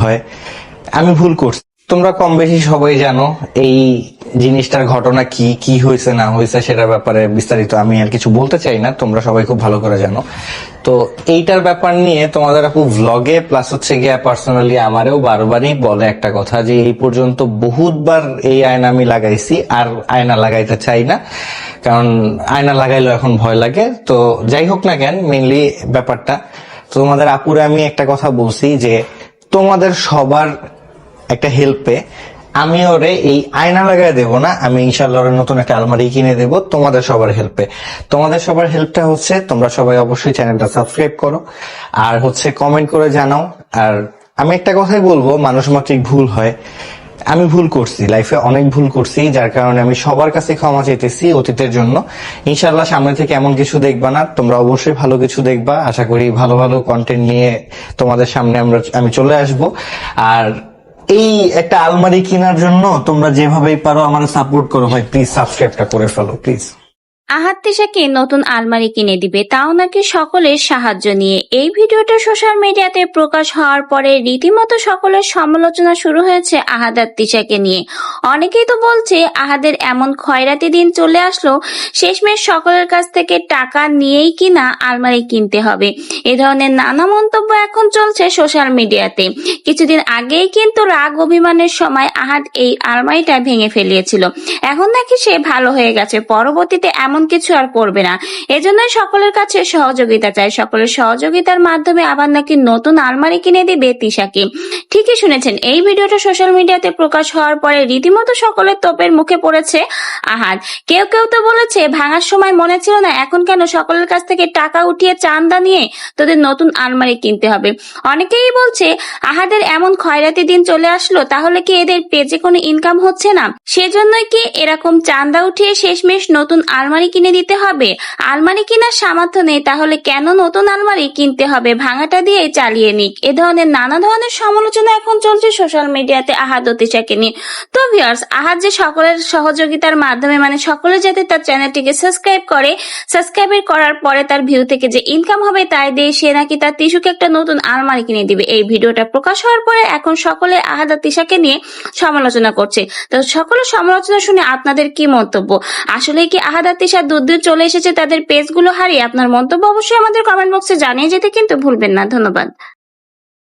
হয়। আমি ভুল করছি। তোমরা কম বেশি সবাই জানো এই জিনিসটার ঘটনা কি কি হয়েছে, না হয়েছে সেটার ব্যাপারে বিস্তারিত। আমি আর কিছু বলতে চাই না, তোমরা সবাই খুব ভালো করে জানো। তো এইটার ব্যাপার নিয়ে তোমাদের আপু ভ্লগে প্লাস হচ্ছে গিয়া পার্সোনালি আমারও বারবারই বলে একটা কথা যে, এই পর্যন্ত বহুতবার এই আয়না আমি লাগাইছি, আর আয়না লাগাইতে চাই না। কারণ আয়না লাগাইলেও এখন ভয় লাগে। তো যাই হোক না কেন মেনলি ব্যাপারটা। তোমাদের আপুরে আমি একটা কথা বলছি যে তোমাদের সবার একটা হেল্পে আমি ওরে এই আয়না লাগায় দেবো না, আমি ইনশাল্লাহ ওরে নতুন একটা আলমারি কিনে দেবো তোমাদের সবার হেল্পে তোমাদের সবার হেল্পটা হচ্ছে তোমরা সবাই অবশ্যই চ্যানেলটা সাবস্ক্রাইব করো, আর হচ্ছে কমেন্ট করে জানাও। আর আমি একটা কথাই বলব মানুষ মাত্রিক ভুল হয়। আমি ভুল করছি লাইফে অনেক ভুল করছি, যার কারণে আমি সবার কাছে ক্ষমা চাইতেছি অতীতের জন্য। ইনশাল্লাহ সামনে থেকে এমন কিছু দেখবা না, তোমরা অবশ্যই ভালো কিছু দেখবা। আশা করি ভালো ভালো কন্টেন্ট নিয়ে তোমাদের সামনে আমরা আমি চলে আসব। আর এই একটা আলমারি কেনার জন্য তোমরা যেভাবেই পারো আমার সাপোর্ট করো। ভাই প্লিজ সাবস্ক্রাইবটা করে ফেলো প্লিজ আহাত তিশাকে নতুন আলমারি কিনে দিবে, তাও নাকি সকলের সাহায্য নিয়ে। এই ভিডিওটা সোশ্যাল মিডিয়াতে প্রকাশ হওয়ার পরে রীতিমতো সকলের সমালোচনা শুরু হয়েছে আহাদ তিশাকে নিয়ে। অনেকেই তো বলছে, আহাদের এমন খয়রাতি দিন চলে আসলো, শেষমেশ সকলের কাছ থেকে টাকা নিয়েই কিনা আলমারি কিনতে হবে। এ ধরনের নানা মন্তব্য এখন চলছে সোশ্যাল মিডিয়াতে। কিছুদিন আগেই কিন্তু রাগ অভিমানের সময় আহাদ এই আলমারিটা ভেঙে ফেলিয়েছিল। এখন নাকি সে ভালো হয়ে গেছে। পরবর্তীতে এমন কিছু আর করবে না। এজন্যই সকলের কাছে সহযোগিতা চাই। সকলের সহযোগিতার মাধ্যমে আবার নাকি নতুন আলমারি কিনে দিবে তিশাকে। ঠিকই শুনেছেন, এই ভিডিওটা সোশ্যাল মিডিয়াতে প্রকাশ হওয়ার পরে রীতিমতো সকলের তোপের মুখে পড়েছে আহাদ কেউ কেউ তো বলেছে, ভাঙার সময় মনে ছিল না, এখন কেন সকলের কাছ থেকে টাকা উঠিয়ে চান্দা নিয়ে তোদের নতুন আলমারি কিনতে হবে। অনেকেই বলছে, আহাদের এমন খয়রাতি দিন চলে আসলো, তাহলে কি এদের পেজে কোনো ইনকাম হচ্ছে না? সেজন্যই কি এরকম চান্দা উঠিয়ে শেষমেশ নতুন আলমারি কিনে দিতে হবে। আলমারি কেনার সামর্থ্য নেই, তাহলে কেন নতুন আলমারি কিনতে হবে? ভাঙাটা দিয়ে চালিয়ে নিক। এ ধরনের নানা ধরনের সমালোচনা এখন চলছে সোশ্যাল মিডিয়াতে আহাদ অতিশাকে নিয়ে। তো ভিউয়ার্স, আহাদ যে সকলের সহযোগিতার মাধ্যমে মানে সকলে যাতে তার চ্যানেলটিকে সাবস্ক্রাইব করে, সাবস্ক্রাইব করার পরে তার ভিউ থেকে যে ইনকাম হবে, তাই দিয়ে সে নাকি তার তিশুকে একটা নতুন আলমারি কিনে দিবে। এই ভিডিওটা প্রকাশ হওয়ার পরে এখন সকলে আহাদ আর তিশাকে নিয়ে সমালোচনা করছে। তো সকলের সমালোচনা শুনে আপনাদের কি মন্তব্য? আসলে কি আহাদ আর তিশা দূর দূর চলে এসেছে, তাদের পেজগুলো হারিয়ে আপনার মন্তব্য অবশ্যই আমাদের কমেন্ট বক্সে জানিয়ে যেতে কিন্তু ভুলবেন না। ধন্যবাদ।